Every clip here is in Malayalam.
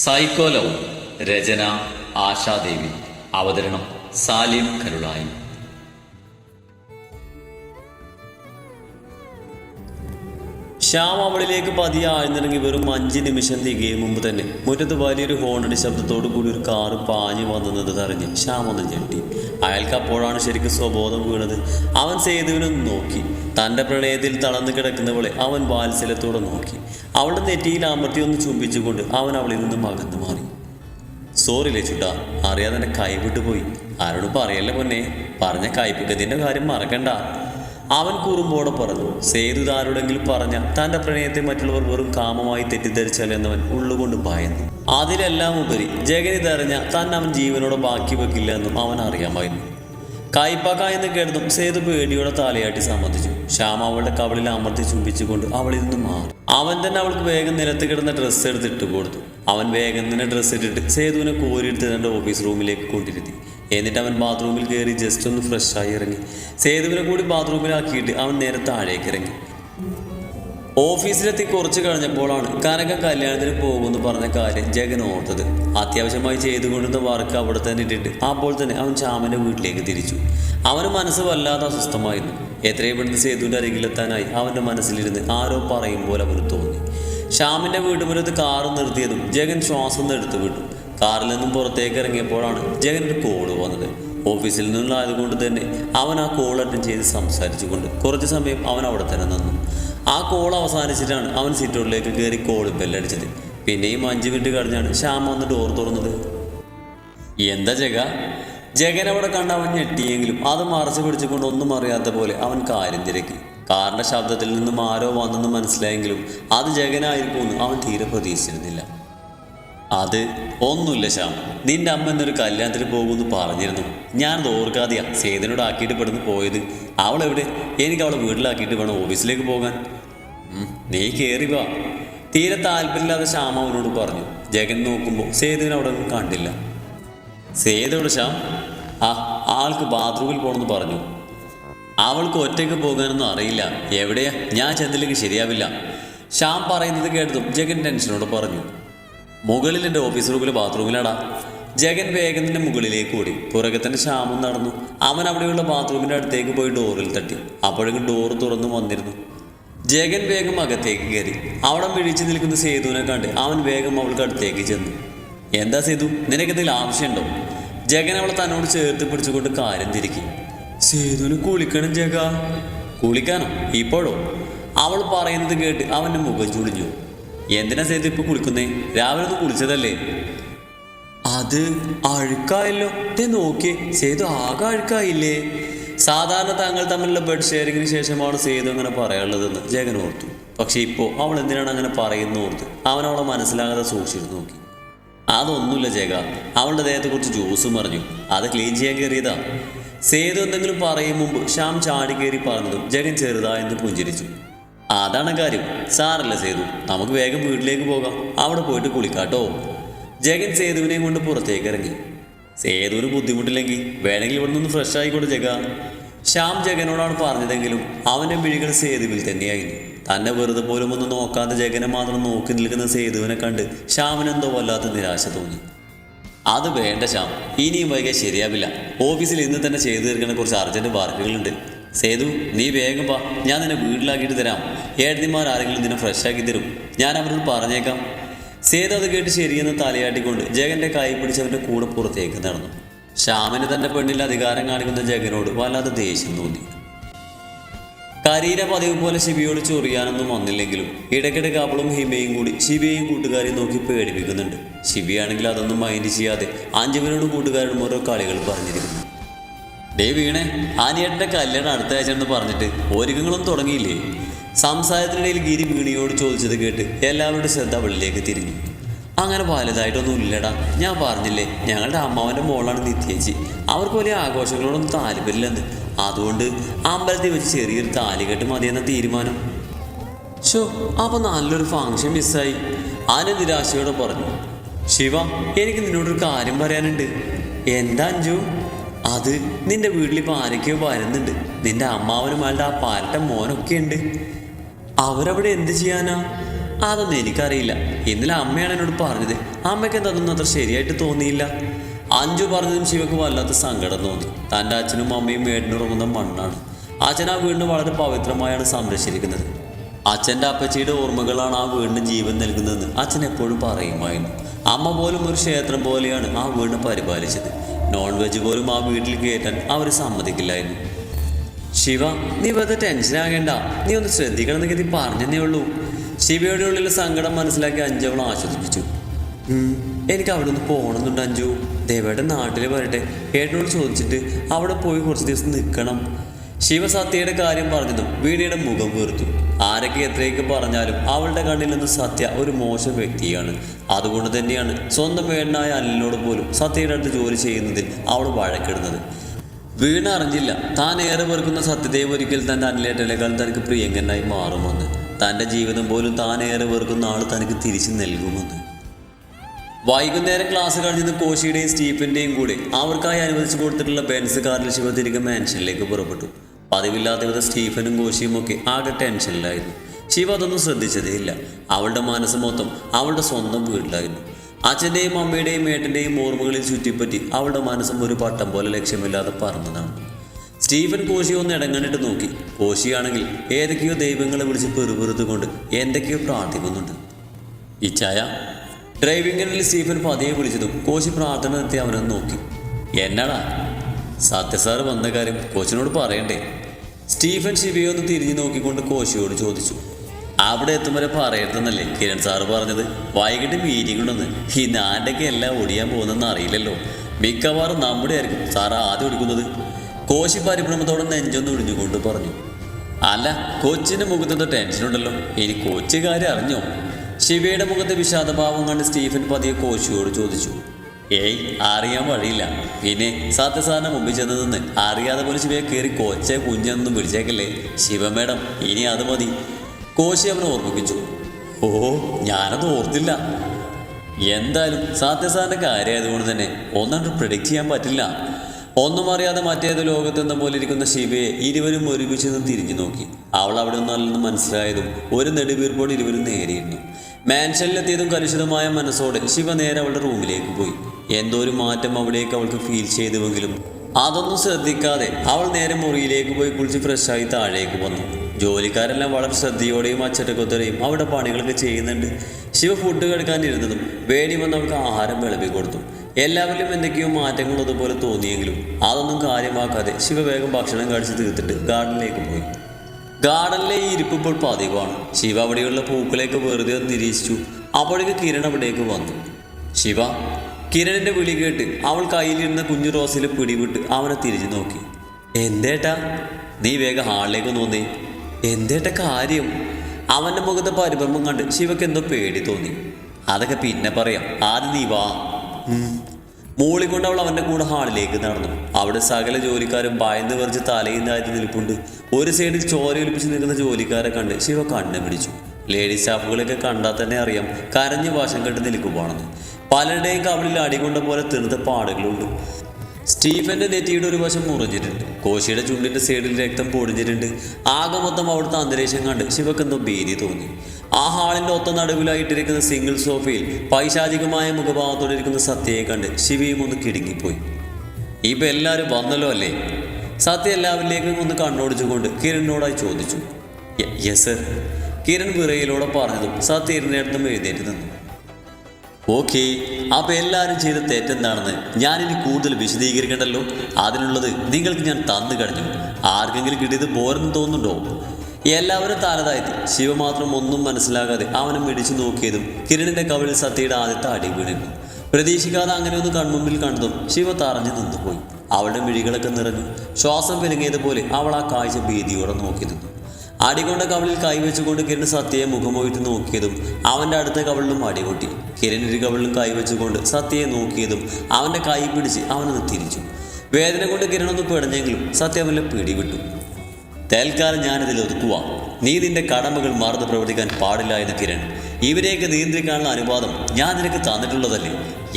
സൈക്കോലോ രചന ആശാദേവി അവതരണം സാലിം കരുളായി. ശ്യാം അവളിലേക്ക് പതിയെ വെറും അഞ്ച് നിമിഷം തികയും മുമ്പ് തന്നെ മുറ്റത്ത് വലിയൊരു ഹോണടി ശബ്ദത്തോടു കൂടി ഒരു കാറ് പാഞ്ഞു വന്നത് തറിഞ്ഞ് ശ്യാം ഒന്ന് ഞെട്ടി. അയാൾക്ക് അപ്പോഴാണ് ശരിക്കും സ്വബോധം വീണത്. അവൻ സേതുവിനും നോക്കി. തന്റെ പ്രണയത്തിൽ തളർന്നു കിടക്കുന്നവളെ അവൻ വാത്സല്യത്തോടെ നോക്കി. അവളുടെ നെറ്റിയിൽ അമർത്തിയൊന്ന് ചുംബിച്ചുകൊണ്ട് അവൻ അവളിൽ നിന്നും അകന്നു മാറി. സോറി ലച്ചുട്ടാ. അറിയാതെ എന്നെ കൈവിട്ടു പോയി ആരോടും പറയല്ലേ പൊന്നെ. പറഞ്ഞ കൈപ്പിക്കത്തിന്റെ കാര്യം മറക്കണ്ട. അവൻ കൂറുമ്പോടെ പറഞ്ഞു സേതു ആരോടെങ്കിലും പറഞ്ഞ തന്റെ പ്രണയത്തെ മറ്റുള്ളവർ വെറും കാമമായി തെറ്റിദ്ധരിച്ചാൽ എന്നവൻ ഉള്ളുകൊണ്ട് ഭയന്നു. അതിലെല്ലാം ഉപരി ജഗതി ഇതറിഞ്ഞ തന്നെ അവൻ ജീവനോടെ ബാക്കി വെക്കില്ല എന്നും അവൻ അറിയാമായിരുന്നു. കായ്പാക്ക എന്ന് കേട്ടതും സേതു പേടിയോടെ താലയാട്ടി സമ്മതിച്ചു. ശ്യാമ അവളുടെ കവളിൽ അമർത്തി ചുംബിച്ചുകൊണ്ട് അവളിൽ നിന്ന് മാറി. അവൻ തന്നെ അവൾക്ക് വേഗം നിലത്ത് കിടന്ന ഡ്രസ്സ് എടുത്തിട്ട് കൊടുത്തു അവൻ വേഗം തന്നെ ഡ്രസ്സ് ഇട്ടിട്ട് സേതുവിനെ കോരിയെടുത്ത് തന്റെ ഓഫീസ് റൂമിലേക്ക് കൊണ്ടിരുത്തി. എന്നിട്ട് അവൻ ബാത്റൂമിൽ കയറി ജസ്റ്റ് ഒന്ന് ഫ്രഷായി ഇറങ്ങി. സേതുവിനെ കൂടി ബാത്റൂമിലാക്കിയിട്ട് അവൻ നേരെ താഴേക്ക് ഇറങ്ങി. ഓഫീസിലെത്തി കുറച്ച് കഴിഞ്ഞപ്പോഴാണ് കനക കല്യാണത്തിന് പോകുമെന്ന് പറഞ്ഞ കാര്യം ജഗൻ ഓർത്തത്. അത്യാവശ്യമായി ചെയ്തുകൊണ്ടിരുന്ന വർക്ക് അവിടെ തന്നെ ഇട്ടിട്ട് അപ്പോൾ തന്നെ അവൻ ശ്യാമന്റെ വീട്ടിലേക്ക് തിരിച്ചു. അവന് മനസ്സ് വല്ലാതെ അസ്വസ്ഥമായിരുന്നു. എത്രയും പെട്ടെന്ന് സേതുവിന്റെ അരികിലെത്താനായി അവന്റെ മനസ്സിലിരുന്ന് ആരോ പറയും പോലെ അവന് തോന്നി. ശ്യാമിന്റെ വീട്ടുമുറത്ത് കാറ് നിർത്തിയതും ജഗൻ ശ്വാസം എടുത്തു വിട്ടു. കാറിൽ നിന്നും പുറത്തേക്ക് ഇറങ്ങിയപ്പോഴാണ് ജഗൻ ഒരു കോൾ വന്നത് ഓഫീസിൽ നിന്നുള്ളതുകൊണ്ട് തന്നെ അവൻ ആ കോൾ അറ്റൻഡ് ചെയ്ത് സംസാരിച്ചുകൊണ്ട് കുറച്ച് സമയം അവൻ അവിടെ തന്നെ നിന്നു. ആ കോൾ അവസാനിച്ചിട്ടാണ് അവൻ സിറ്റോറിലേക്ക് കയറി കോൾ ബെല്ലടിച്ചത് പിന്നെയും അഞ്ച് മിനിറ്റ് കഴിഞ്ഞാണ് ശ്യാം വന്ന് ഡോർ തുറന്നത്. എന്താ ജഗ? ജഗൻ അവിടെ കണ്ട അവൻ ഞെട്ടിയെങ്കിലും അത് മറച്ചു പിടിച്ചുകൊണ്ട് ഒന്നും അറിയാത്ത പോലെ അവൻ കാര്യം തിരക്കി. കാറിന്റെ ശബ്ദത്തിൽ നിന്നും ആരോ വന്നെന്ന് മനസ്സിലായെങ്കിലും അത് ജഗനായിരിക്കുമെന്ന് അവൻ തീരെ പ്രതീക്ഷിച്ചിരുന്നില്ല. അത് ഒന്നുമില്ല ശ്യാം. നിന്റെ അമ്മ എന്നൊരു കല്യാണത്തിന് പോകുമെന്ന് പറഞ്ഞിരുന്നു. ഞാൻ ഓർക്കാതെയാ സേതനോട് ആക്കിയിട്ട് പെടുന്ന് പോയത്. അവളെവിടെ? എനിക്ക് അവളെ വീട്ടിലാക്കിയിട്ട് വേണം ഓഫീസിലേക്ക് പോകാൻ. നീ കയറി വാ. തീരെ താല്പര്യമില്ലാതെ ശ്യാം അവനോട് പറഞ്ഞു. ജഗൻ നോക്കുമ്പോൾ സേതുവിനെ അവിടെ ഒന്നും കണ്ടില്ല. സേതയോട് ശ്യാം? ആ ആൾക്ക് ബാത്റൂമിൽ പോകണമെന്ന് പറഞ്ഞു. അവൾക്ക് ഒറ്റയ്ക്ക് പോകാനൊന്നും അറിയില്ല. എവിടെയാ? ഞാൻ ചെന്നില്ലെങ്കിൽ ശരിയാവില്ല. ശ്യാം പറയുന്നത് കേട്ടതും ജഗൻ ടെൻഷനോട് പറഞ്ഞു. മുകളിൽ എന്റെ ഓഫീസ് റൂമിലെ ബാത്റൂമിലാടാ ജഗൻ വേഗത്തിന്റെ മുകളിലേക്ക് ഓടി. പുറകെ തന്നെ ശ്യാമും നടന്നു. അവൻ അവിടെയുള്ള ബാത്റൂമിന്റെ അടുത്തേക്ക് പോയി ഡോറിൽ തട്ടി. അപ്പോഴേക്കും ഡോർ തുറന്നു വന്നിരുന്നു. ജഗൻ വേഗം അകത്തേക്ക് കയറി. അവിടെ വിഴിച്ചു നിൽക്കുന്ന സേതുവിനെ കണ്ട് അവൻ വേഗം അവൾക്ക് അടുത്തേക്ക് ചെന്നു. എന്താ സേതു? നിനക്കെന്തെങ്കിലും ആവശ്യമുണ്ടോ? ജഗൻ അവളെ തന്നോട് ചേർത്ത് പിടിച്ചുകൊണ്ട് കാര്യം തിരിക്കി. സേതുവിന് കുളിക്കണം ജഗ. കുളിക്കാനോ? ഇപ്പോഴോ? അവൾ പറയുന്നത് കേട്ട് അവന്റെ മുഖം ചുളിഞ്ഞു. എന്തിനാ സേതു ഇപ്പൊ കുളിക്കുന്നേ? രാവിലെ ഒന്ന് കുളിച്ചതല്ലേ? അത് അഴുക്കായല്ലോ. ദേ നോക്കിയേ സേതു ആകെ അഴുക്കായില്ലേ? സാധാരണ താങ്കൾ തമ്മിലുള്ള ബെഡ് ഷെയറിങ്ങിന് ശേഷമാണ് സേതു അങ്ങനെ പറയാനുള്ളതെന്ന് ജഗൻ ഓർത്തു. പക്ഷെ ഇപ്പോൾ അവൾ എന്തിനാണ് അങ്ങനെ പറയുന്ന ഓർത്ത് അവൻ അവളെ മനസ്സിലാകാതെ സൂക്ഷിച്ചു നോക്കി. അതൊന്നുമില്ല ജഗ. അവളുടെ ദേഹത്തെ കുറിച്ച് ജ്യൂസ് പറഞ്ഞു അത് ക്ലീൻ ചെയ്യാൻ കയറിയതാ. സേതു എന്തെങ്കിലും പറയും മുമ്പ് ശ്യാം ചാടി കയറി പറഞ്ഞതും ജഗൻ ചെറുതായെന്ന് പുഞ്ചിരിച്ചു. അതാണ് കാര്യം. സാറല്ല സേതു? നമുക്ക് വേഗം വീട്ടിലേക്ക് പോകാം. അവിടെ പോയിട്ട് കുളിക്കാട്ടോ. ജഗൻ സേതുവിനെ കൊണ്ട് പുറത്തേക്ക് ഇറങ്ങി സേതുവിന് ബുദ്ധിമുട്ടില്ലെങ്കിൽ വേണമെങ്കിൽ ഇവിടെ നിന്ന് ഫ്രഷ് ആയിക്കോട്ടെ ജഗ. ശ്യാം ജഗനോടാണ് പറഞ്ഞതെങ്കിലും അവന്റെ മിഴികൾ സേതുവിൽ തന്നെയായിരുന്നു തന്നെ വെറുതെ പോലും ഒന്ന് നോക്കാതെ ജഗനെ മാത്രം നോക്കി നിൽക്കുന്ന സേതുവിനെ കണ്ട് ശ്യാമിനെന്തോ വല്ലാത്ത നിരാശ തോന്നി. അത് വേണ്ട ശ്യാം. ഇനിയും വൈകാൻ ശരിയാവില്ല. ഓഫീസിൽ ഇന്ന് തന്നെ ചെയ്തു തീർക്കുന്ന കുറച്ച് അർജന്റ് വർക്കുകളുണ്ട്. സേതു നീ വേഗം വാ. ഞാൻ നിന്നെ വീട്ടിലാക്കിയിട്ട് തരാം. ഏട്ടനിമാർ ആരെങ്കിലും നിന്നെ ഫ്രഷ് ആക്കി തരും. ഞാൻ അവരോട് പറഞ്ഞേക്കാം. സേതു അത് കേട്ട് ശരിയെന്ന് തലയാട്ടിക്കൊണ്ട് ജഗന്റെ കൈ പിടിച്ചവന്റെ കൂടെ പുറത്തേക്ക് നടന്നു. ശ്യാമിന് തന്റെ പെണ്ണിൽ അധികാരം കാണിക്കുന്ന ജഗനോട് വല്ലാതെ ദേഷ്യം തോന്നി. കരീര പതിവ് പോലെ ശിവിയോട് ചൊറിയാനൊന്നും വന്നില്ലെങ്കിലും ഇടയ്ക്കിടയ്ക്ക് അവളും ഹിമയും കൂടി ശിബിയെയും കൂട്ടുകാരെയും നോക്കി പേടിപ്പിക്കുന്നുണ്ട്. ശിവിയാണെങ്കിൽ അതൊന്നും മൈൻഡ് ചെയ്യാതെ അഞ്ജുവിനോടും കൂട്ടുകാരോടും ഓരോ കളികൾ പറഞ്ഞിരിക്കുന്നു. ഡേ വീണേ ആനിയേട്ടന്റെ കല്യാണം അടുത്ത എന്ന് പറഞ്ഞിട്ട് ഒരുക്കങ്ങളൊന്നും തുടങ്ങിയില്ലേ? സംസാരത്തിനിടയിൽ ഗിരി വീണിയോട് ചോദിച്ചത് കേട്ട് എല്ലാവരുടെ ശ്രദ്ധ അവളിലേക്ക് തിരിഞ്ഞു. അങ്ങനെ വലുതായിട്ടൊന്നും ഇല്ലടാ ഞാൻ പറഞ്ഞില്ലേ ഞങ്ങളുടെ അമ്മാവന്റെ മോളാണ് നിത്യേച്ചി. അവർക്ക് വലിയ ആഘോഷങ്ങളോടൊന്നും താല്പര്യമില്ലെന്ന്. അതുകൊണ്ട് അമ്പലത്തിൽ വെച്ച് ചെറിയൊരു താലികെട്ട് മതിയെന്ന തീരുമാനം. ഷോ അപ്പൊ നല്ലൊരു ഫങ്ഷൻ മിസ്സായി ആന നിരാശയോടെ പറഞ്ഞു ശിവ എനിക്ക് നിന്നോടൊരു കാര്യം പറയാനുണ്ട്. എന്താ അഞ്ചു അത് നിന്റെ വീട്ടിലിപ്പോൾ ആരൊക്കെയോ വരുന്നുണ്ട്. നിന്റെ അമ്മാവനും അയാളുടെ ആ പാരട്ട മോനൊക്കെ ഉണ്ട്. അവരവിടെ എന്ത് ചെയ്യാനാ? അതൊന്നും എനിക്കറിയില്ല. ഇന്നലെ അമ്മയാണ് എന്നോട് പറഞ്ഞത്. അമ്മയ്ക്ക് എന്തൊന്നും അത്ര ശരിയായിട്ട് തോന്നിയില്ല. അഞ്ചു പറഞ്ഞതും ശിവക്ക് വല്ലാത്ത സങ്കടം തോന്നി. തന്റെ അച്ഛനും അമ്മയും മേടിനുറങ്ങുന്ന മണ്ണാണ്. അച്ഛൻ ആ വീടിന് വളരെ പവിത്രമായാണ് സംരക്ഷിച്ചിരിക്കുന്നത്. അച്ഛന്റെ അപ്പച്ചിയുടെ ഓർമ്മകളാണ് ആ വീടിന് ജീവൻ നൽകുന്നതെന്ന് അച്ഛൻ എപ്പോഴും പറയുമായിരുന്നു. അമ്മ പോലും ഒരു ക്ഷേത്രം പോലെയാണ് ആ വീടിനെ പരിപാലിച്ചത്. നോൺ വെജ് പോലും ആ വീട്ടിൽ കയറ്റാൻ അവർ സമ്മതിക്കില്ലായിരുന്നു. ശിവ നീ വെറുതെ ടെൻഷനാകേണ്ട നീ ഒന്ന് ശ്രദ്ധിക്കണം എന്ന് കരുതി പറഞ്ഞതേ ഉള്ളൂ. ശിവയുടെ ഉള്ളിലെ സങ്കടം മനസ്സിലാക്കി അഞ്ചു അവളെ ആശ്വസിപ്പിച്ചു. എനിക്ക് അവിടെ ഒന്ന് പോകണമെന്നുണ്ട് അഞ്ചു ദേവയുടെ നാട്ടിൽ വരട്ടെ. ഏട്ടനോട് ചോദിച്ചിട്ട് അവിടെ പോയി കുറച്ച് ദിവസം നിൽക്കണം. ശിവസത്യയുടെ കാര്യം പറഞ്ഞതും വീണയുടെ മുഖം വീർത്തു ആരൊക്കെ എത്രയൊക്കെ പറഞ്ഞാലും അവളുടെ കണ്ണിൽ നിന്ന് സത്യ ഒരു മോശം വ്യക്തിയാണ്. അതുകൊണ്ട് തന്നെയാണ് സ്വന്തം വേണ്ടായ അനിലിനോട് പോലും സത്യയുടെ അടുത്ത് ജോലി ചെയ്യുന്നതിൽ അവൾ വഴക്കിടുന്നത്. വീണ അറിഞ്ഞില്ല. താൻ ഏറെ വെറുക്കുന്ന സത്യദേവ് ഒരിക്കൽ തന്റെ അനിലേറ്റലേക്കാൾ തനിക്ക് പ്രിയങ്കനായി മാറുമെന്ന്. തന്റെ ജീവിതം പോലും താൻ ഏറെ വെറുക്കുന്ന ആൾ തനിക്ക് തിരിച്ചു നൽകുമെന്ന്. വൈകുന്നേരം ക്ലാസ് കഴിഞ്ഞത് കോശിയുടെയും സ്റ്റീഫിന്റെയും കൂടെ അവർക്കായി അനുവദിച്ചു കൊടുത്തിട്ടുള്ള ബെൻസ് കാറിൽ ശിവ തിരികെ മാൻഷനിലേക്ക് പുറപ്പെട്ടു. പതിവില്ലാത്ത വിധ സ്റ്റീഫനും കോശിയും ഒക്കെ ആകെ ടെൻഷനിലായിരുന്നു. ശിവ അതൊന്നും ശ്രദ്ധിച്ചതേയില്ല. അവളുടെ മനസ്സ് മൊത്തം അവളുടെ സ്വന്തം വീട്ടിലായിരുന്നു. അച്ഛന്റെയും അമ്മയുടെയും ഏട്ടന്റെയും ഓർമ്മകളിൽ ചുറ്റിപ്പറ്റി അവളുടെ മനസ്സും ഒരു പട്ടം പോലെ ലക്ഷ്യമില്ലാതെ പറന്നതാണ്. സ്റ്റീഫൻ കോശി ഒന്ന് ഇടങ്ങണിട്ട് നോക്കി. കോശിയാണെങ്കിൽ ഏതൊക്കെയോ ദൈവങ്ങളെ വിളിച്ച് പെറുപെറുത്തുകൊണ്ട് എന്തൊക്കെയോ പ്രാർത്ഥിക്കുന്നുണ്ട്. ഇച്ചായ ഡ്രൈവിംഗിനിൽ സ്റ്റീഫൻ പതിയെ വിളിച്ചതും കോശി പ്രാർത്ഥന നിർത്തി അവനെ നോക്കി. എന്നാടാ സത്യസാർ വന്ന കാര്യം കോച്ചിനോട് പറയണ്ടേ. സ്റ്റീഫൻ ശിവയെ ഒന്ന് തിരിഞ്ഞു നോക്കിക്കൊണ്ട് കോശിയോട് ചോദിച്ചു. അവിടെ എത്തും വരെ പറയരുതെന്നല്ലേ കിരൺ സാറ് പറഞ്ഞത്? വൈകിട്ട് മീറ്റിംഗ് ഉണ്ടെന്ന്. ഈ നാന്റെയൊക്കെ എല്ലാം ഒടിയാൻ പോകുന്നെന്ന് അറിയില്ലല്ലോ. മിക്കവാറും നമ്മുടെ ആയിരിക്കും സാർ ആദ്യം ഒടിക്കുന്നത്. കോശി പരിഭ്രമത്തോടെ നെഞ്ചൊന്ന് ഒഴിഞ്ഞുകൊണ്ട് പറഞ്ഞു. അല്ല കൊച്ചിന്റെ മുഖത്തെന്തോ ടെൻഷൻ ഉണ്ടല്ലോ. ഇനി കോച്ചുകാരെ അറിഞ്ഞോ? ശിവയുടെ മുഖത്തെ വിഷാദഭാവം കണ്ട് സ്റ്റീഫൻ പതിയെ കോശിയോട് ചോദിച്ചു. ഏയ് അറിയാൻ വഴിയില്ല. പിന്നെ സത്യസാധന മുമ്പിൽ ചെന്ന് നിന്ന് അറിയാതെ പോലെ ശിവയെ കയറി കൊച്ചെ കുഞ്ഞെന്നും വിളിച്ചേക്കല്ലേ? ശിവ മേഡം ഇനി അത് മതി. കോശി അവനെ ഓർമ്മിപ്പിച്ചു. ഓ ഞാനത് ഓർത്തില്ല. എന്തായാലും സത്യസാധന കാര്യമായതുകൊണ്ട് തന്നെ ഒന്നും പ്രിഡിക്റ്റ് ചെയ്യാൻ പറ്റില്ല. ഒന്നും അറിയാതെ മറ്റേത് ലോകത്തെന്ന പോലെ ഇരിക്കുന്ന ശിവയെ ഇരുവരും ഒരുമിച്ച് നിന്ന് തിരിഞ്ഞു നോക്കി. അവൾ അവിടെ നിന്നല്ലെന്ന് മനസ്സിലായതും ഒരു നെടുവീർപ്പോട് ഇരുവരും നേരിയിരുന്നു മാൻഷനിലെത്തിയതും കലുഷിതമായ മനസ്സോടെ ശിവ നേരെ അവളുടെ റൂമിലേക്ക് പോയി. എന്തോ ഒരു മാറ്റം അവിടേക്ക് അവൾക്ക് ഫീൽ ചെയ്തുവെങ്കിലും അതൊന്നും ശ്രദ്ധിക്കാതെ അവൾ നേരെ മുറിയിലേക്ക് പോയി കുളിച്ച് ഫ്രഷായി താഴേക്ക് വന്നു. ജോലിക്കാരെല്ലാം വളരെ ശ്രദ്ധയോടെയും അച്ചടക്കത്തോടെയും അവിടെ പണികളൊക്കെ ചെയ്യുന്നുണ്ട്. ശിവ ഫുഡ് കഴിക്കാനിരുന്നതും വേടി വന്ന് അവൾക്ക് ആഹാരം വിളമ്പി കൊടുത്തു. എല്ലാവരിലും എന്തൊക്കെയോ മാറ്റങ്ങൾ അതുപോലെ തോന്നിയെങ്കിലും അതൊന്നും കാര്യമാക്കാതെ ശിവ വേഗം ഭക്ഷണം കഴിച്ച് തീർത്തിട്ട് ഗാർഡനിലേക്ക് പോയി. ഗാർഡനിലെ ഈ ഇരിപ്പ് ഇപ്പോൾ പതിവാണ്. ശിവ അവിടെയുള്ള പൂക്കളേക്ക് വെറുതെ ഒന്ന് നിരീക്ഷിച്ചു. അപ്പോഴേക്ക് കിരൺ അവിടേക്ക് വന്നു. ശിവ കിരണിന്റെ വിളി കേട്ട് അവൾ കയ്യിലിരുന്ന കുഞ്ഞു റോസിലെ പിടിവിട്ട് അവനെ തിരിഞ്ഞു നോക്കി. എന്തേട്ടാ? നീ വേഗം ഹാളിലേക്ക് തോന്നി എന്തേട്ട കാര്യം? അവന്റെ മുഖത്തെ പരിഭ്രമം കണ്ട് ശിവക്ക് എന്തോ പേടി തോന്നി. അതൊക്കെ പിന്നെ പറയാം. ആദ്യം നീ വാ. മൂളിക്കൊണ്ട് അവൾ അവന്റെ കൂടെ ഹാളിലേക്ക് നടന്നു. അവിടെ സകല ജോലിക്കാരും ഭയന്ന് പറിച്ച് തലയും താഴ്ത്തി നിൽപ്പുണ്ട്. ഒരു സൈഡിൽ ചോര ഒലിപ്പിച്ച് നിൽക്കുന്ന ജോലിക്കാരെ കണ്ട് ശിവ കണ്ണു പിടിച്ചു. ലേഡി സ്റ്റാഫുകളെയൊക്കെ കണ്ടാൽ തന്നെ അറിയാം കരഞ്ഞ് വാശം കെട്ട് നിൽക്കുവാണെന്ന്. പലരുടെയും കവളിൽ അടികൊണ്ട പോലെ തീർത്ത പാടുകളുണ്ട്. സ്റ്റീഫന്റെ നെറ്റിയുടെ ഒരു വശം മുറിഞ്ഞിട്ടുണ്ട്. കോശിയുടെ ചുണ്ടിന്റെ സൈഡിൽ രക്തം പൊടിഞ്ഞിട്ടുണ്ട്. ആകെ മൊത്തം അവിടുത്തെ അന്തരീക്ഷം കണ്ട് ശിവക്കെന്തോ ഭീതി തോന്നി. ആ ഹാളിന്റെ ഒത്ത നടുവിലായിട്ടിരിക്കുന്ന സിംഗിൾ സോഫയിൽ പൈശാചികമായ മുഖഭാവത്തോടെ ഇരിക്കുന്ന സത്യയെ കണ്ട് ശിവയും ഒന്ന് കിടുങ്ങിപ്പോയി. ഇപ്പൊ എല്ലാവരും വന്നല്ലോ അല്ലേ? സത്യ എല്ലാവരിലേക്കും ഒന്ന് കണ്ണോടിച്ചുകൊണ്ട് കിരണിനോടായി ചോദിച്ചു. Yes sir. കിരൺ വിറയിലൂടെ പറഞ്ഞതും സത്യ ഇരുന്നിടത്തും എഴുന്നേറ്റ് നിന്നു. ഓക്കെ അപ്പൊ എല്ലാവരും ചെയ്ത തെറ്റെന്താണെന്ന് ഞാനിനി കൂടുതൽ വിശദീകരിക്കണ്ടല്ലോ? അതിനുള്ളത് നിങ്ങൾക്ക് ഞാൻ തന്നു കഴിഞ്ഞു. ആർക്കെങ്കിലും കിട്ടിയത് പോരെന്ന് തോന്നുന്നുണ്ടോ? എല്ലാവരും തലതാഴ്ത്തി. ശിവ മാത്രം ഒന്നും മനസ്സിലാകാതെ അവനെ മിടിച്ചു നോക്കിയതും കിരണിന്റെ കവിളിൽ സത്യയുടെ ആദ്യത്തെ അടി വീണിരുന്നു പ്രതീക്ഷിക്കാതെ അങ്ങനെ ഒന്ന് കൺമുമ്പിൽ കണ്ടതും ശിവ തറഞ്ഞു നിന്നുപോയി. അവളുടെ മിഴികളൊക്കെ നിറഞ്ഞു. ശ്വാസം പെരുങ്ങിയതുപോലെ അവൾ ആ കാഴ്ച ഭീതിയോടെ നോക്കി നിന്നു അടികൊണ്ട കവളിൽ കൈവച്ചുകൊണ്ട് കിരൺ സത്യയെ മുഖമോയിട്ട് നോക്കിയതും അവന്റെ അടുത്ത കവളിലും അടികൊട്ടി. കിരൺ ഇരു കവളിലും കൈവച്ചുകൊണ്ട് സത്യയെ നോക്കിയതും അവന്റെ കൈ പിടിച്ച് അവനൊന്ന് തിരിച്ചു. വേദന കൊണ്ട് ഒന്ന് പിടഞ്ഞെങ്കിലും സത്യ അവനെ പിടിവിട്ടു. തൽക്കാലം ഞാനിതിൽ ഒതുക്കുക നീ നിന്റെ കടമകൾ മറന്ന് പ്രവർത്തിക്കാൻ പാടില്ല എന്ന് കിരൺ. ഇവരെയൊക്കെ നിയന്ത്രിക്കാനുള്ള അനുവാദം ഞാൻ നിനക്ക് തന്നിട്ടുള്ളതല്ലേ?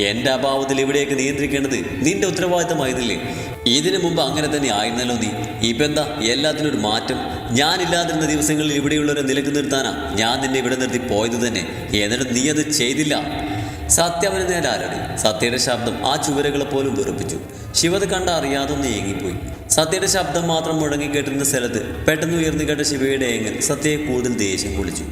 എന്റെ അഭാവത്തിൽ ഇവിടെയൊക്കെ നിയന്ത്രിക്കേണ്ടത് നിന്റെ ഉത്തരവാദിത്തമായിരുന്നില്ലേ ഇതിനു മുമ്പ് അങ്ങനെ തന്നെ ആയിരുന്നല്ലോ നീ. ഇപ്പം എന്താ? എല്ലാത്തിനും ഒരു മാറ്റം ഞാനില്ലാതിരുന്ന ദിവസങ്ങളിൽ ഇവിടെയുള്ളവരെ നിലയ്ക്ക് നിർത്താനാ ഞാൻ നിന്നെ ഇവിടെ നിർത്തി പോയത് തന്നെ. എന്നിട്ട് നീ അത് ചെയ്തില്ല. സത്യ അവന് നേരെ ആരടി? സത്യയുടെ ശബ്ദം ആ ചുവരകളെ പോലും വെറുപ്പിച്ചു. ശിവത് കണ്ട അറിയാതെ ഒന്ന് ഏങ്ങിപ്പോയി. സത്യയുടെ ശബ്ദം മാത്രം മുഴങ്ങി കേട്ടിരുന്ന സ്ഥലത്ത് പെട്ടെന്ന് ഉയർന്നു കേട്ട ശിവയുടെ ഏങ്ങൽ സത്യയെ കൂടുതൽ ദേഷ്യം കുളിച്ചു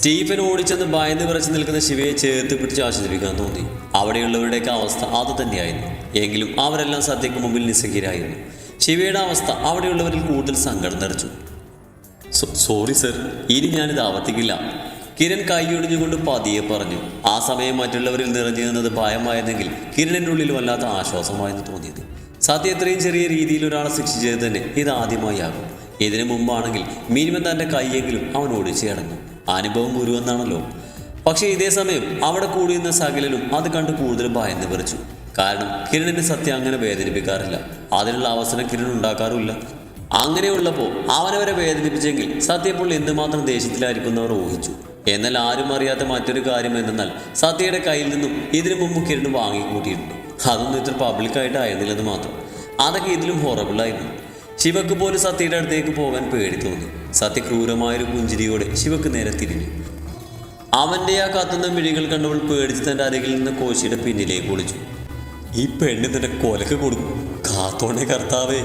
സ്റ്റീഫൻ ഓടിച്ചെന്ന് ഭയന്ന് വിറച്ച് നിൽക്കുന്ന ശിവയെ ചേർത്ത് പിടിച്ച് ആശ്വസിപ്പിക്കാൻ തോന്നി. അവിടെയുള്ളവരുടെയൊക്കെ അവസ്ഥ അത് തന്നെയായിരുന്നു. എങ്കിലും അവരെല്ലാം സദ്യക്ക് മുമ്പിൽ നിസ്സംഗരായിരുന്നു. ശിവയുടെ അവസ്ഥ അവിടെയുള്ളവരിൽ കൂടുതൽ സങ്കടം നിറച്ചു. സോറി സർ ഇനി ഞാനിത് ആവർത്തിക്കില്ല. കിരൺ കൈയൊടിഞ്ഞുകൊണ്ട് പതിയെ പറഞ്ഞു. ആ സമയം മറ്റുള്ളവരിൽ നിറഞ്ഞു നിന്നത് ഭയമായിരുന്നെങ്കിൽ കിരണിന്റെ ഉള്ളിൽ വല്ലാത്ത ആശ്വാസമായെന്ന് തോന്നിയത്. സത്യ ഇത്രയും ചെറിയ രീതിയിൽ ഒരാളെ ശിക്ഷിച്ചത് തന്നെ ഇത് ആദ്യമായാകും ഇതിനു മുമ്പാണെങ്കിൽ മിനിമം തന്റെ കൈയെങ്കിലും അവൻ ഓടിച്ചു കിടന്നു അനുഭവം ഗുരുവെന്നാണല്ലോ പക്ഷെ ഇതേ സമയം അവിടെ കൂടിയിരുന്ന സകലിലും അത് കണ്ട് കൂടുതൽ ഭയന്ന് വിറച്ചു. കാരണം കിരണിന്റെ സത്യം അങ്ങനെ വേദനിപ്പിക്കാറില്ല. അതിനുള്ള അവസരം കിരൺ ഉണ്ടാക്കാറുമില്ല. അങ്ങനെയുള്ളപ്പോൾ അവനവരെ വേദനിപ്പിച്ചെങ്കിൽ സത്യപ്പോൾ എന്തുമാത്രം ദേഷ്യത്തിലായിരിക്കുന്നവർ ഊഹിച്ചു. എന്നാൽ ആരും അറിയാത്ത മറ്റൊരു കാര്യം എന്തെന്നാൽ സത്യയുടെ കയ്യിൽ നിന്നും ഇതിനു മുമ്പ് കിരൺ വാങ്ങിക്കൂട്ടിയിട്ടുണ്ട്. അതൊന്നും ഇത്ര പബ്ലിക്കായിട്ട് ആയിരുന്നില്ലെന്ന് മാത്രം. അതൊക്കെ ഇതിലും ഹൊറബിളായിരുന്നു ശിവക്ക് പോലും സത്യയുടെ അടുത്തേക്ക് പോകാൻ പേടി തോന്നി. സത്യ ക്രൂരമായൊരു പുഞ്ചിരിയോടെ ശിവക്ക് നേരെ തിരിഞ്ഞു. അവന്റെ ആ കത്തുന്ന മിഴികൾ കണ്ടവൾ പേടിച്ച് തന്റെ അരികിൽ നിന്ന് കോശിയുടെ പിന്നിലേക്ക് ഒളിച്ചു. ഈ പെണ്ണ് നിന്റെ കൊലക്ക് കൊടുക്കും. കാത്തോണേ കർത്താവേ.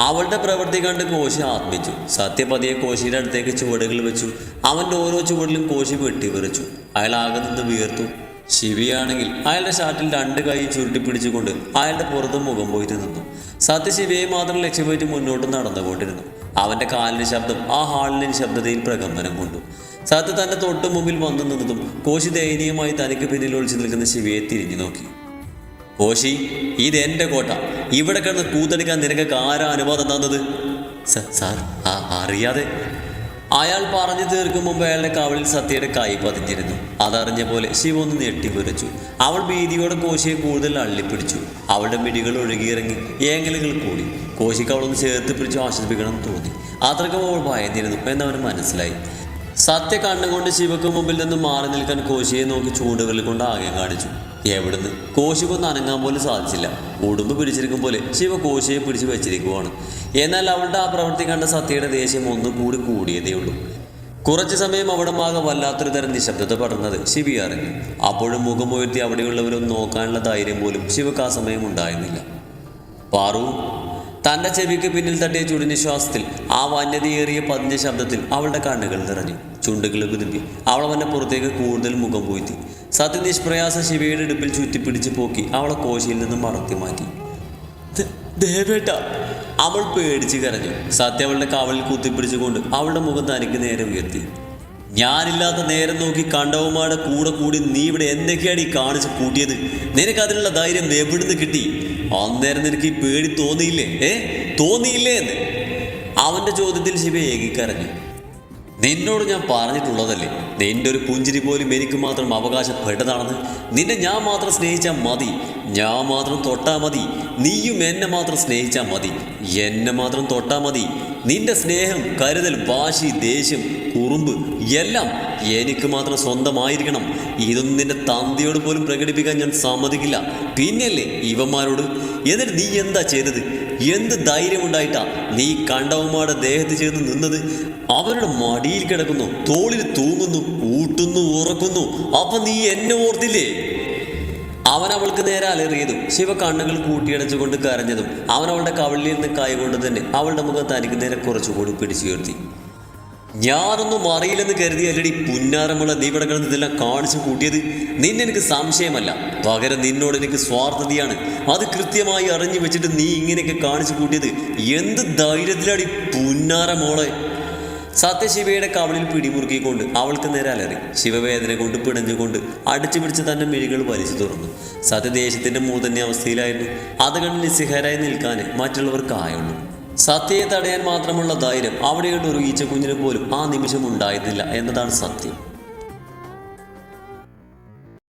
അവളുടെ പ്രവൃത്തി കണ്ട് കോശി ആത്മിച്ചു. സത്യപതിയെ കോശിയുടെ അടുത്തേക്ക് ചുവടുകൾ വെച്ചു. അവന്റെ ഓരോ ചുവടിലും കോശി വെട്ടിവിറച്ചു. അയാൾ ആകെ നിന്ന് വീർത്തു ശിവിയാണെങ്കിൽ അയാളുടെ ഷാർട്ടിൽ രണ്ട് കൈ ചുരുട്ടിപ്പിടിച്ചുകൊണ്ട് അയാളുടെ പുറത്ത് മുഖം പോയിട്ട് നിന്നു. സത്യ ശിവയെ മാത്രം ലക്ഷ്യം വെച്ച് മുന്നോട്ട് നടന്നുകൊണ്ടിരുന്നു. അവന്റെ കാലിന്റെ ശബ്ദം ആ ഹാളിന്റെ നിശബ്ദതയിൽ പ്രകമ്പനം കൊണ്ടു. സത്യ തന്റെ തൊട്ടു മുമ്പിൽ വന്നു നിന്നതും കോശി ദയനീയമായി തനിക്ക് പിന്നിൽ ഒളിച്ചു നിൽക്കുന്ന ശിവയെ തിരിഞ്ഞു നോക്കി. കോശി ഇത് എന്റെ കോട്ട. ഇവിടെ കിടന്ന് കൂത്തടിക്കാൻ നിനക്ക് ആരാ അനുവാദം തന്നത്? സാർ അറിയാതെ അയാൾ പറഞ്ഞു തീർക്കും മുമ്പ് അയാളുടെ കവളിൽ സത്യയുടെ കൈ പതിഞ്ഞിരുന്നു. അതറിഞ്ഞ പോലെ ശിവ ഒന്ന് ഞെട്ടിപ്പുരച്ചു അവൾ ഭീതിയോടെ കോശിയെ കൂടുതൽ അള്ളിപ്പിടിച്ചു. അവളുടെ മിടികൾ ഒഴുകിയിറങ്ങി ഏങ്ങലുകൾ കൂടി. കോശിക്ക് അവളൊന്ന് ചേർത്ത് പിടിച്ച് ആശ്വസിപ്പിക്കണം തോന്നി. അത്രക്കും അവൾ ഭയന്നിരുന്നു എന്നവന് മനസ്സിലായി. സത്യ കണ്ണുകൊണ്ട് ശിവക്ക് മുമ്പിൽ നിന്ന് മാറി നിൽക്കാൻ കോശിയെ നോക്കി ചൂണ്ടുകളിൽ കൊണ്ട് ആകെ കാണിച്ചു. എവിടുന്ന്? കോശിക്കൊന്ന് അനങ്ങാൻ പോലും സാധിച്ചില്ല. ഉടുമ്പ് പിടിച്ചിരിക്കും പോലെ ശിവ കോശിയെ പിടിച്ചു വെച്ചിരിക്കുവാണ്. എന്നാൽ അവളുടെ ആ പ്രവൃത്തി കണ്ട സത്യയുടെ ദേഷ്യം ഒന്നുകൂടി കൂടിയതേ ഉള്ളൂ. കുറച്ചു സമയം അവിടെ ആകെ വല്ലാത്തൊരു തരം നിശബ്ദത പടർന്നത് ശിവി അറിഞ്ഞു അപ്പോഴും മുഖം ഉയർത്തി അവിടെയുള്ളവരും നോക്കാനുള്ള ധൈര്യം പോലും ശിവക്ക് ആ സമയം ഉണ്ടായിരുന്നില്ല. പാറു തന്റെ ചെവിക്ക് പിന്നിൽ തട്ടിയ ചുടുനിശ്വാസത്തിൽ ആ വന്യതയേറിയ പതിഞ്ഞ ശബ്ദത്തിൽ അവളുടെ കണ്ണുകൾ നിറഞ്ഞു. ചുണ്ടുകൾ കുതിമ്പി. അവൾ അവന്റെ പുറത്തേക്ക് കൂടുതൽ മുഖം പൂഴ്ത്തി. സത്യനിഷ്പ്രയാസ ശിവയുടെ ഇടുപ്പിൽ ചുറ്റിപ്പിടിച്ച് പോക്കി അവളെ കോശിയിൽ നിന്നും മറത്തി മാറ്റി. ദേവേട്ട അവൾ പേടിച്ച് കരഞ്ഞു. സത്യ അവളുടെ കാവലിൽ കുത്തിപ്പിടിച്ചുകൊണ്ട് അവളുടെ മുഖം തനിക്ക് നേരെ ഉയർത്തി. ഞാനില്ലാത്ത നേരം നോക്കി കണ്ടവന്മാരുടെ കൂടെ കൂടി നീ ഇവിടെ എന്തൊക്കെയാണ് ഈ കാണിച്ച് കൂട്ടിയത്? നിനക്ക് അതിനുള്ള ധൈര്യം എവിടുന്ന് കിട്ടി? അന്നേരം നിനക്ക് ഈ പേടി തോന്നിയില്ലേ? ഏ? തോന്നിയില്ലേ എന്ന്? അവന്റെ ചോദ്യത്തിൽ ശിവ ഏകിക്കരഞ്ഞു. നിന്നോട് ഞാൻ പറഞ്ഞിട്ടുള്ളതല്ലേ? നിന്റെ ഒരു പുഞ്ചിരി പോലും എനിക്ക് മാത്രം അവകാശപ്പെട്ടതാണെന്ന്. നിന്നെ ഞാൻ മാത്രം സ്നേഹിച്ചാൽ മതി. ഞാൻ മാത്രം തൊട്ടാൽ മതി. നീയും എന്നെ മാത്രം സ്നേഹിച്ചാൽ മതി. എന്നെ മാത്രം തൊട്ടാൽ മതി. നിന്റെ സ്നേഹം കരുതൽ വാശി ദേഷ്യം കുറുമ്പ് എല്ലാം എനിക്ക് മാത്രം സ്വന്തമായിരിക്കണം. ഇതൊന്നും നിന്റെ തന്തിയോട് പോലും പ്രകടിപ്പിക്കാൻ ഞാൻ സമ്മതിക്കില്ല. പിന്നെയല്ലേ ഇവന്മാരോട് എന്നിട്ട് നീ എന്താ ചെയ്തത്? എന്ത് ധൈര്യമുണ്ടായിട്ടാ നീ കണ്ടവന്മാരുടെ ദേഹത്ത് ചേർന്ന് നിന്നത്? അവരുടെ മടിയിൽ കിടക്കുന്നു തോളിൽ തൂങ്ങുന്നു ഊട്ടുന്നു ഉറക്കുന്നു. അപ്പൊ നീ എന്നെ ഓർത്തില്ലേ? അവൻ അവൾക്ക് നേരെ അലറിയതും ശിവ കണ്ണുകൾ കൂട്ടിയടച്ചുകൊണ്ട് കരഞ്ഞതും അവൻ അവളുടെ കവളിൽ നിന്ന് കൈകൊണ്ട് തന്നെ അവളുടെ മുഖം തനിക്ക് നേരെ കുറച്ചുകൂടി പിടിച്ചുയർത്തി. ഞാനൊന്നും അറിയില്ലെന്ന് കരുതി അല്ലടി പുന്നാരമുള്ള കിടന്ന് ഇതെല്ലാം കാണിച്ചു കൂട്ടിയത്. നിന്നെനിക്ക് സംശയമല്ല. പകരം നിന്നോട് എനിക്ക് സ്വാർത്ഥതയാണ്. അത് കൃത്യമായി അറിഞ്ഞു വെച്ചിട്ട് നീ ഇങ്ങനെയൊക്കെ കാണിച്ചു കൂട്ടിയത്. എന്ത് ധൈര്യത്തിലടി പുന്നാര മോളെ. സത്യശിവയുടെ കവളിൽ പിടിമുറുക്കിക്കൊണ്ട് അവൾക്ക് നേരെ അലറി. ശിവവേദന കൊണ്ട് പിടഞ്ഞുകൊണ്ട് അടിച്ചു പിടിച്ച് തന്നെ മിഴികൾ വലിച്ചു തുറന്നു. സത്യദേശത്തിന്റെ മൂതന്യ അവസ്ഥയിലായിരുന്നു അത് കണ്ട് നിസ്സഹാരായി നിൽക്കാൻ മറ്റുള്ളവർക്ക് ആയുള്ളൂ. സത്യയെ തടയാൻ മാത്രമുള്ള ധൈര്യം അവിടെയുള്ള ഒരു ഈച്ച കുഞ്ഞിന് പോലും ആ നിമിഷം ഉണ്ടായിരുന്നില്ല എന്നതാണ് സത്യം.